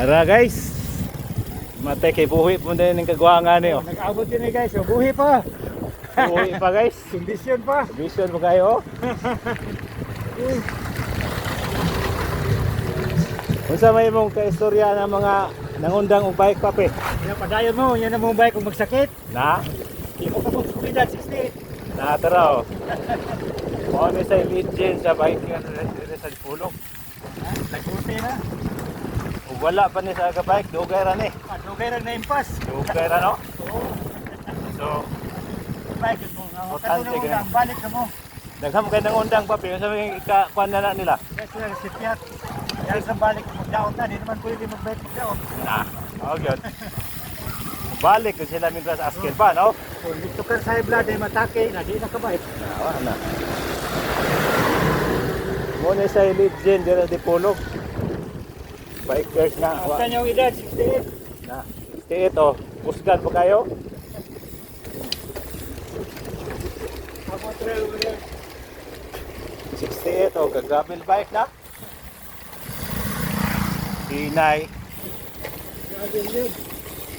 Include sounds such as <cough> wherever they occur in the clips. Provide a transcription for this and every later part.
Ara guys. Matay kay buhi po din ng kagwangan niyo. Nag-abot yun eh guys. So, buhi pa. Buhi pa guys. <laughs> Kondisyon pa. Vision mo kayo. <laughs> Unsa may mong kaistorya ng mga nangundang og bike pape? Yan, padayon mo. Yan ang mong bike kung magsakit. Na? Hindi mo ka mong sumidan 60. Natara oh. Mo ni sa legend sa bike nga sa sa pulong. Nagpunti na. Wala pa ni sa ka bike, dugay ra ni. At okay rin na impas. Dugay ra no. Oo. So, Bike mo. Importante Katulong ganun. lang. Balik ka mo. dagham kay nangundang pape, unsa may ka kuan na na nila? Yes, sir. Sipyat. Yan sa balik. Magdaon na. Di naman pwede mag-bike magdaon. Na. Oh, gyud. Balik ko sila mintas sa askin pa, no? Kung dito ka sa blood ay matake. Na di na ka bike. Nawa na. Muna sa legend dira di pulog. Bikers nga. Ang Wa, kanyang edad 68. na. Ito, pusgan pa kayo. Ako trail over there. 68 o gagamil bike na. Inay. Grabe yun.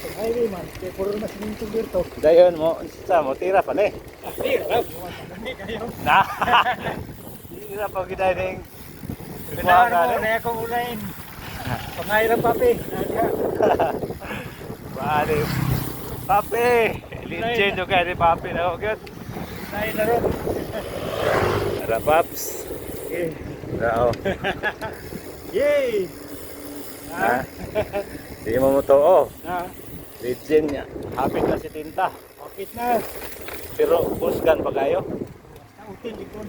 Pag highway man. Kaya puro na sinintong dito. Dayon mo, sa mo tira pa clear. Hindi kayo. Na. <laughs> Tira pa giday ning. Pinahan mo. Na akong ulain. Pangayran papi. <laughs> Bali. Papi. Legend o kay ni Papi na ko gyud. Lain na ron. Tara Paps. Okay. Rao. <laughs> Yay! Ha? Di mo mo to oh. Ah, Legend niya. Hapit na si Tinta. kapit na. Pero pusgan pa kayo. Nautin, likod.